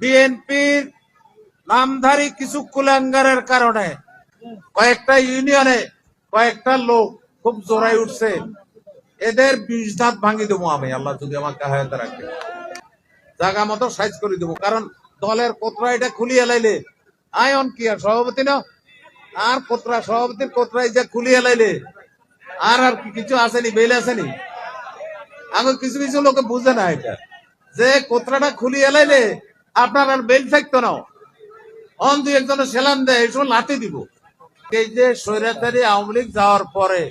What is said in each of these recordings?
বিএনপির নামধারী কিছু কুলাঙ্গারের কারণে কয়েকটা ইউনিয়নে কয়েকটা লোক খুব জোরাই উঠছে। এদের বিষ দাঁত ভাঙি দেবো আমি, আল্লাহ যদি আমাকে হায়াত রাখে। জায়গা মতো সাইজ করে দেবো, কারণ দলের কোতরা এটা খুলিয়ে লাইলে আয়ন কি আর সভাপতি না? আর কোতরা, সভাপতির কোতরাই যে খুলিয়ে লাইলে, আর আর কিছু আসেনি, বেল আসেনি? আগে কিছু কিছু লোকে বুঝে না এটা। যে কোতরাটা খুলিয়ে লাইলে আপনার আর বেল থাকতো না। অন দুই একজনের সেলাম দেয়, এই সময় লাঠি দিব। এই যে স্বৈরাচারী আওয়ামী লীগ যাওয়ার পরে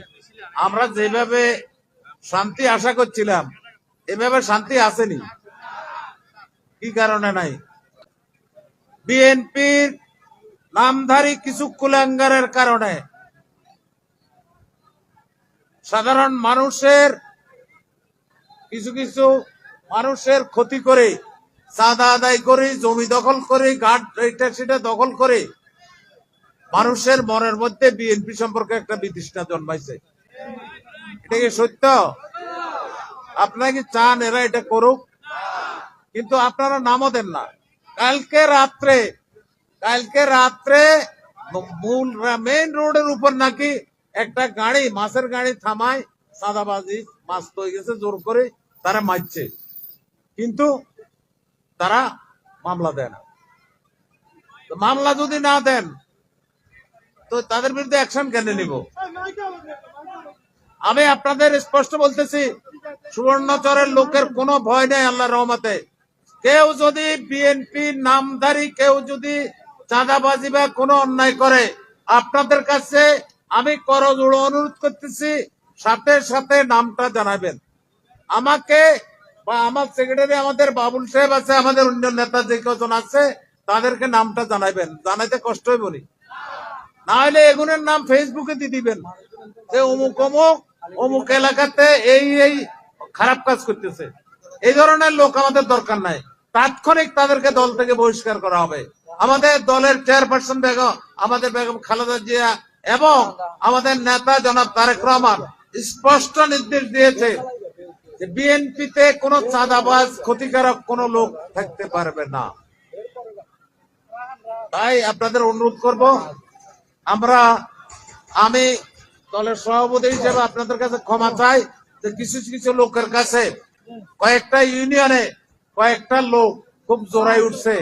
আমরা যেভাবে শান্তি আশা করছিলাম, এভাবে শান্তি আসেনি। কি কারণে নাই? বিএনপির নামধারী কিছু কুলাঙ্গারের কারণে সাধারণ মানুষের, কিছু কিছু মানুষের ক্ষতি করে চাঁদা আদায় করে, জমি দখল করে গার্ড এটা সেটা দখল করে, মানুষের মনের মধ্যে বিএনপি সম্পর্কে একটা বিতৃষ্ণা জন্মাইছে। এটা কি সত্য? আপনারা কি চান এরা এটা করুক? কিন্তু আপনারা নামও দেন না। কালকে রাত্রে কালকে রাত্রে মূল মেইন রোডের উপর নাকি একটা গাড়ি, মাছের গাড়ি থামায় সাদাবাজি মাছ তো গেছে জোর করে তারা মারছে। কিন্তু তারা মামলা দেয় না। মামলা যদি না দেন, তো তাদের বিরুদ্ধে অ্যাকশন কেন নিব? আমি আপনাদের স্পষ্ট বলতেছি, সুবর্ণচরের লোকের কোনো ভয় নেই আল্লাহ রহমতে। কেউ যদি বিএনপি নামধারী, কেউ যদি চাঁদাবাজি বা কোনো অন্যায় করে, আপনাদের কাছে আমি করজোড়ো অনুরোধ করতেছি, সাথে সাথে নামটা জানাবেন। আমাকে বা আমার সেক্রেটারি আমাদের বাবুল সাহেব আছে, আমাদের অন্য নেতা যে কজন আছে, তাদেরকে নামটা জানাবেন জানাইতে কষ্ট হইব নি? হলে এগুনের নাম ফেসবুকে দিয়ে দিবেন। যে অমুক অমুক অমুক এলাকাতে এই এই খারাপ কাজ করতেছে। এই ধরনের লোক আমাদের দরকার নাই। তাৎক্ষণিক তাদেরকে দল থেকে বহিষ্কার করা হবে। আমাদের দলের চেয়ারপারসন বেগম, আমাদের বেগম খালেদা জিয়া এবং আমাদের নেতা জনাব তারেক রহমান স্পষ্ট নির্দেশ দিয়েছে বিএনপিতে কোনো চাঁদাবাজ, ক্ষতিকারক কোনো লোক থাকতে পারবে না। তাই আপনাদের অনুরোধ করব, আমরা, আমি দলের সভাপতি হিসেবে আপনাদের কাছে ক্ষমা চাই যে কিছু কিছু লোকের কাছে কয়েকটা ইউনিয়নে কয়েকটা লোক খুব জোরাই উঠছে।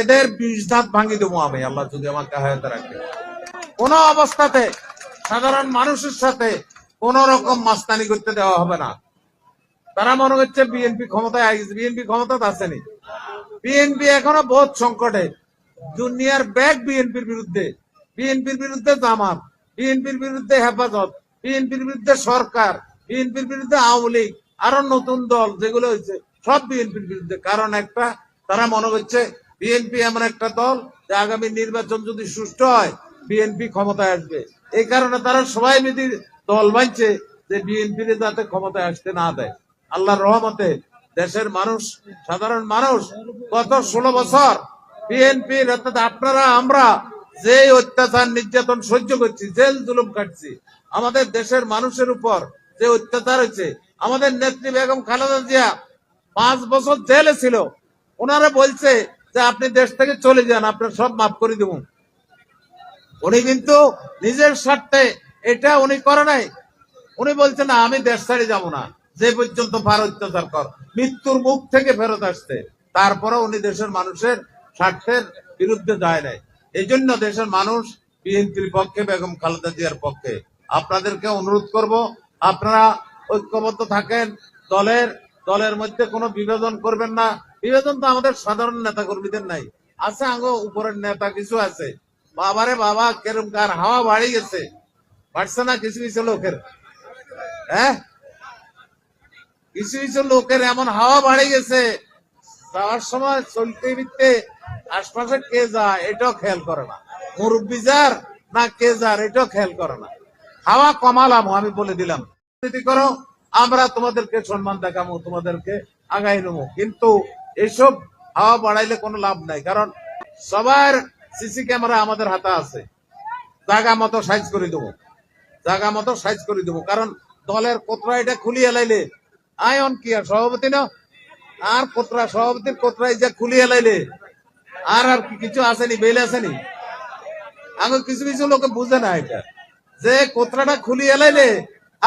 এদের বিষ দাঁত ভাঙি দেবো আমি, আল্লাহ যদি আমাকে হায়াত রাখে। কোন অবস্থাতে সাধারণ মানুষের সাথে কোন রকম মাস্তানি করতে দেওয়া হবে না। তারা মনে হচ্ছে বিএনপি ক্ষমতায় আসছে বিএনপি ক্ষমতা আসেনি বিএনপি এখনও বহুত সংকটে। দুনিয়ার ব্যাগ বিএনপির বিরুদ্ধে। বিএনপির বিরুদ্ধে জামাত, বিএনপির বিরুদ্ধে হেফাজত, বিএনপির বিরুদ্ধে সরকার, বিএনপির বিরুদ্ধে আওয়ামী লীগ, আরও নতুন দল যেগুলো হয়েছে, সব বিএনপির বিরুদ্ধে। কারণ একটা, তারা মনে করছে বিএনপি এমন একটা দল যে আগামী নির্বাচন যদি সুষ্ঠু হয়, বিএনপি ক্ষমতায় আসবে। এই কারণে তারা সবাই মিলে দল বাঁধছে যে বিএনপি যাতে ক্ষমতায় আসতে না দেয়। আল্লাহর রহমতে দেশের মানুষ, সাধারণ মানুষ, গত ষোলো বছর বিএনপি আপনারা, আমরা যে অত্যাচার, নির্যাতন সহ্য করছি, জেল জুলুম কাটছি, আমাদের দেশের মানুষের উপর যে অত্যাচার হচ্ছে আমাদের নেত্রী বেগম খালেদা জিয়া পাঁচ বছর জেলে ছিল, ওনারা বলছে যে আপনি দেশ থেকে চলে যান, আপনার সব মাফ করে দেব। উনি কিন্তু নিজের স্বার্থে এটা উনি করে নাই। উনি বলছেন আমি দেশ ছাড়ে যাব না। যে পর্যন্ত ভার অত্যাচার কর, মৃত্যুর মুখ থেকে ফেরত আসতে। তারপরে উনি দেশের মানুষের স্বার্থের বিরুদ্ধে যায় নাই। এই জন্য দেশের মানুষ বিএনপির পক্ষে, বেগম খালেদা জিয়ার পক্ষে। আপনাদেরকে অনুরোধ করব, আপনারা ঐক্যবদ্ধ থাকেন, দলের দলের মধ্যে কোনো বিভাজন করবেন না। বিভাজন তো আমাদের সাধারণ নেতা কর্মীদের নাই। আছে আঙ্গ উপরের নেতা কিছু আছে। বাবারে বাবা, কেরম কার হাওয়া বাড়ি গেছে। বাড়ছে না কিছু কিছু লোকের। হ্যাঁ? কিছু কিছু লোকের এমন হাওয়া বাড়ে গেছে, যাওয়ার সময় চলতে ফিরতে আশপাশে কে যায় এটাও খেয়াল করে না। মুরব্বী যার না কে যার এটাও খেয়াল করে না। হাওয়া কমালাম, আমি বলে দিলাম করো, আমরা তোমাদেরকে সম্মান দেখাবো, তোমাদেরকে আগাই নেব। কিন্তু এসব হাওয়া বাড়াইলে কোনো লাভ নাই, কারণ সবার সিসি ক্যামেরা আমাদের হাতে আছে। জায়গা মতো সাইজ করে দেবো, জায়গা মতো সাইজ করে দেবো, কারণ দলের কোতরা এটা খুলিয়ে লাইলে আয়ন কি আর সভাপতি না? আর কোতরা সভাপতির কোতরাই যা খুলি এলাইলে আর আর কিছু আসেনি, বেলে আসেনি? আগে কিছু কিছু লোকে বুঝে না এটা। যে কোতরাটা খুলি এলাইলে